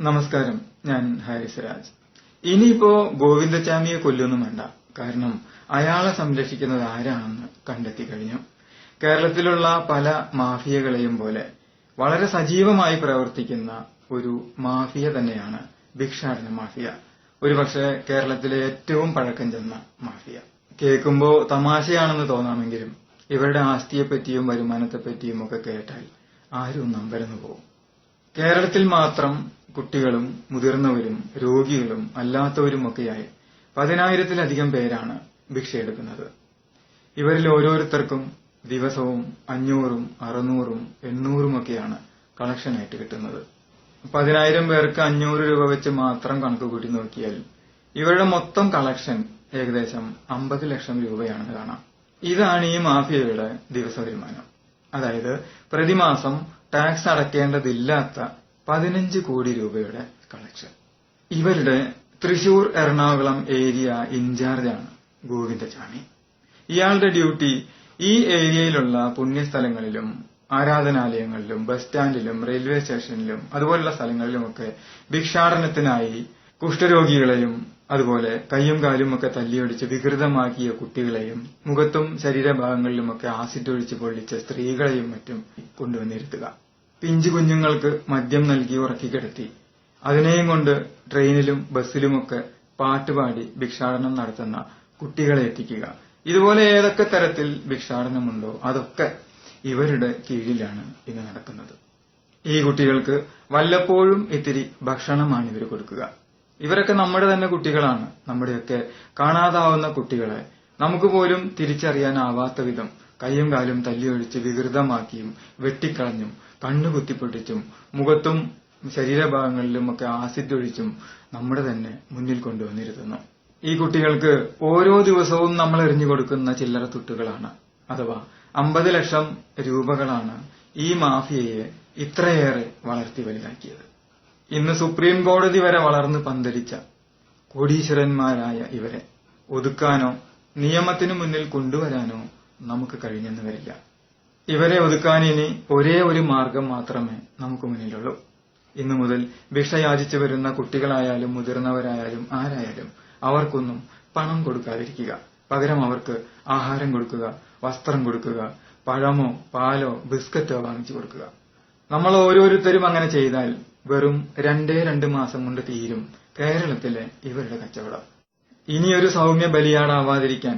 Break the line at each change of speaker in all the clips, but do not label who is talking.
നമസ്കാരം. ഞാൻ ഹാരിസ് രാജ് ഇനിയിപ്പോ ഗോവിന്ദചാമിയെ കൊല്ലൊന്നും വേണ്ട. കാരണം അയാളെ സംരക്ഷിക്കുന്നത് ആരാണെന്ന് കണ്ടെത്തി കഴിഞ്ഞു. കേരളത്തിലുള്ള പല മാഫിയകളെയും പോലെ വളരെ സജീവമായി പ്രവർത്തിക്കുന്ന ഒരു മാഫിയ തന്നെയാണ് ഭിക്ഷാടന മാഫിയ. ഒരുപക്ഷെ കേരളത്തിലെ ഏറ്റവും പഴക്കം ചെന്ന മാഫിയ. കേൾക്കുമ്പോൾ തമാശയാണെന്ന് തോന്നാമെങ്കിലും ഇവരുടെ ആസ്തിയെപ്പറ്റിയും വരുമാനത്തെപ്പറ്റിയും ഒക്കെ കേട്ടാൽ ആരും നമ്പരന്നു പോകും കേരളത്തിൽ മാത്രം കുട്ടികളും മുതിർന്നവരും രോഗികളും അല്ലാത്തവരുമൊക്കെയായി പതിനായിരത്തിലധികം പേരാണ് ഭിക്ഷയെടുക്കുന്നത്. ഇവരിൽ ഓരോരുത്തർക്കും ദിവസവും അഞ്ഞൂറും അറുന്നൂറും എണ്ണൂറുമൊക്കെയാണ് കളക്ഷനായിട്ട് കിട്ടുന്നത്. പതിനായിരം പേർക്ക് അഞ്ഞൂറ് രൂപ വെച്ച് മാത്രം കണക്ക് കൂട്ടി നോക്കിയാൽ ഇവരുടെ മൊത്തം കളക്ഷൻ ഏകദേശം അമ്പത് ലക്ഷം രൂപയാണെന്ന് കാണാം. ഇതാണ് ഈ മാഫിയയുടെ ദിവസ വരുമാനം. അതായത് പ്രതിമാസം ടാക്സ് അടയ്ക്കേണ്ടതില്ലാത്ത പതിനഞ്ച് കോടി രൂപയുടെ കളക്ഷൻ ഇവരുടെ തൃശൂർ എറണാകുളം ഏരിയ ഇൻചാർജാണ് ഗോവിന്ദചാമി ഇയാളുടെ ഡ്യൂട്ടി ഈ ഏരിയയിലുള്ള പുണ്യസ്ഥലങ്ങളിലും ആരാധനാലയങ്ങളിലും ബസ് സ്റ്റാൻഡിലും റെയിൽവേ സ്റ്റേഷനിലും അതുപോലുള്ള സ്ഥലങ്ങളിലുമൊക്കെ ഭിക്ഷാടനത്തിനായി കുഷ്ഠരോഗികളെയും അതുപോലെ കയ്യും കാലും ഒക്കെ തല്ലിയൊടിച്ച് വികൃതമാക്കിയ കുട്ടികളെയും മുഖത്തും ശരീരഭാഗങ്ങളിലുമൊക്കെ ആസിഡ് ഒഴിച്ച് പൊള്ളിച്ച സ്ത്രീകളെയും മറ്റും കൊണ്ടുവന്നിരുത്തുക. പിഞ്ചു കുഞ്ഞുങ്ങൾക്ക് മദ്യം നൽകി ഉറക്കിക്കിടത്തി അതിനെയും കൊണ്ട് ട്രെയിനിലും ബസ്സിലുമൊക്കെ പാട്ടുപാടി ഭിക്ഷാടനം നടത്തുന്ന കുട്ടികളെ എത്തിക്കുക. ഇതുപോലെ ഏതൊക്കെ തരത്തിൽ ഭിക്ഷാടനമുണ്ടോ അതൊക്കെ ഇവരുടെ കീഴിലാണ് ഇന്ന് നടക്കുന്നത്. ഈ കുട്ടികൾക്ക് വല്ലപ്പോഴും ഇത്തിരി ഭക്ഷണമാണ് ഇവർ കൊടുക്കുക. ഇവരൊക്കെ നമ്മുടെ തന്നെ കുട്ടികളാണ്. നമ്മുടെയൊക്കെ കാണാതാവുന്ന കുട്ടികളെ നമുക്ക് പോലും തിരിച്ചറിയാനാവാത്ത വിധം കൈയും കാലും തല്ലിയൊഴിച്ച് വികൃതമാക്കിയും വെട്ടിക്കളഞ്ഞും കണ്ണു കുത്തിപ്പൊട്ടിച്ചും മുഖത്തും ശരീരഭാഗങ്ങളിലും ഒക്കെ ആസിഡ് ഒഴിച്ചും നമ്മുടെ തന്നെ മുന്നിൽ കൊണ്ടുവന്നിരുത്തുന്നു. ഈ കുട്ടികൾക്ക് ഓരോ ദിവസവും നമ്മൾ എറിഞ്ഞു കൊടുക്കുന്ന ചില്ലറ തുട്ടുകളാണ്. അഥവാ അമ്പത് ലക്ഷം രൂപകളാണ് ഈ മാഫിയയെ ഇത്രയേറെ വളർത്തി വലുതാക്കിയത്. ഇന്ന് സുപ്രീം കോടതി വരെ വളർന്ന് പന്തലിച്ച കോടീശ്വരന്മാരായ ഇവരെ ഒതുക്കാനോ നിയമത്തിനു മുന്നിൽ കൊണ്ടുവരാനോ നമുക്ക് കഴിഞ്ഞെന്ന് വരില്ല. ഇവരെ ഒതുക്കാൻ ഇനി ഒരേ ഒരു മാർഗം മാത്രമേ നമുക്ക് മുന്നിലുള്ളൂ. ഇന്നു മുതൽ ഭിക്ഷയാചിച്ചു വരുന്ന കുട്ടികളായാലും മുതിർന്നവരായാലും ആരായാലും അവർക്കൊന്നും പണം കൊടുക്കാതിരിക്കുക. പകരം അവർക്ക് ആഹാരം കൊടുക്കുക വസ്ത്രം കൊടുക്കുക പഴമോ പാലോ ബിസ്ക്കറ്റോ വാങ്ങിച്ചു കൊടുക്കുക. നമ്മൾ ഓരോരുത്തരും അങ്ങനെ ചെയ്താൽ വെറും രണ്ടേ രണ്ട് മാസം കൊണ്ട് തീരും കേരളത്തിലെ ഇവരുടെ കച്ചവടം. ഇനിയൊരു സൗമ്യ ബലിയാടാവാതിരിക്കാൻ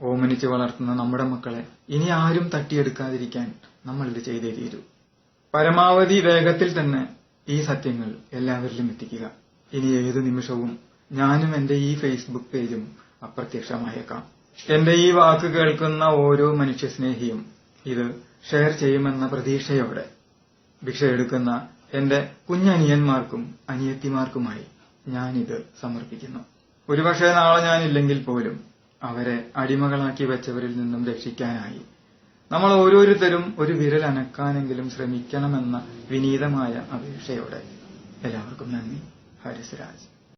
ഓമനിച്ച് വളർത്തുന്ന നമ്മുടെ മക്കളെ ഇനി ആരും തട്ടിയെടുക്കാതിരിക്കാൻ നമ്മൾ ഇത് ചെയ്തേ തീരൂ. പരമാവധി വേഗത്തിൽ തന്നെ ഈ സത്യങ്ങൾ എല്ലാവരിലും എത്തിക്കുക. ഇനി ഏതു നിമിഷവും ഞാനും എന്റെ ഈ ഫേസ്ബുക്ക് പേജും അപ്രത്യക്ഷമായേക്കാം. എന്റെ ഈ വാക്ക് കേൾക്കുന്ന ഓരോ മനുഷ്യസ്നേഹിയും ഇത് ഷെയർ ചെയ്യുമെന്ന പ്രതീക്ഷയോടെ ഭിക്ഷയെടുക്കുന്ന എന്റെ കുഞ്ഞനിയന്മാർക്കും അനിയത്തിമാർക്കുമായി ഞാനിത് സമർപ്പിക്കുന്നു. ഒരുപക്ഷെ നാളെ ഞാനില്ലെങ്കിൽ പോലും അവരെ അടിമകളാക്കി വെച്ചവരിൽ നിന്നും രക്ഷിക്കാനായി. നമ്മൾ ഓരോരുത്തരും ഒരു വിരൽ അനക്കാനെങ്കിലും ശ്രമിക്കണമെന്ന വിനീതമായ അപേക്ഷയോടെ എല്ലാവർക്കും നന്ദി. ഹരിസ്രാജ്.